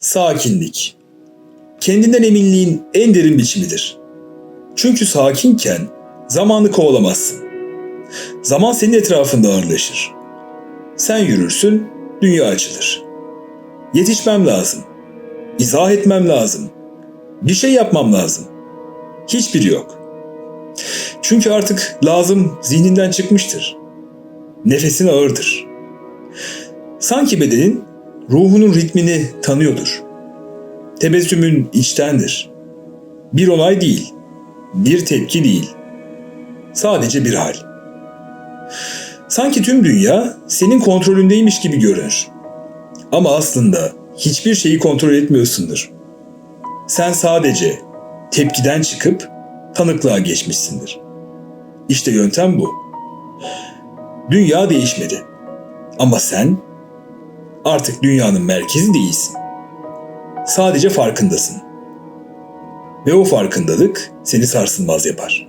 Sakinlik. Kendinden eminliğin en derin biçimidir. Çünkü sakinken zamanı kovalamazsın. Zaman senin etrafında ağırlaşır. Sen yürürsün, dünya açılır. Yetişmem lazım. İzah etmem lazım. Bir şey yapmam lazım. Hiçbiri yok. Çünkü artık lazım zihninden çıkmıştır. Nefesin ağırdır. Sanki bedenin ruhunun ritmini tanıyordur. Tebessümün içtendir. Bir olay değil, bir tepki değil. Sadece bir hal. Sanki tüm dünya senin kontrolündeymiş gibi görünür. Ama aslında hiçbir şeyi kontrol etmiyorsundur. Sen sadece tepkiden çıkıp tanıklığa geçmişsindir. İşte yöntem bu. Dünya değişmedi. Ama sen artık dünyanın merkezi değilsin. Sadece farkındasın. Ve o farkındalık seni sarsılmaz yapar.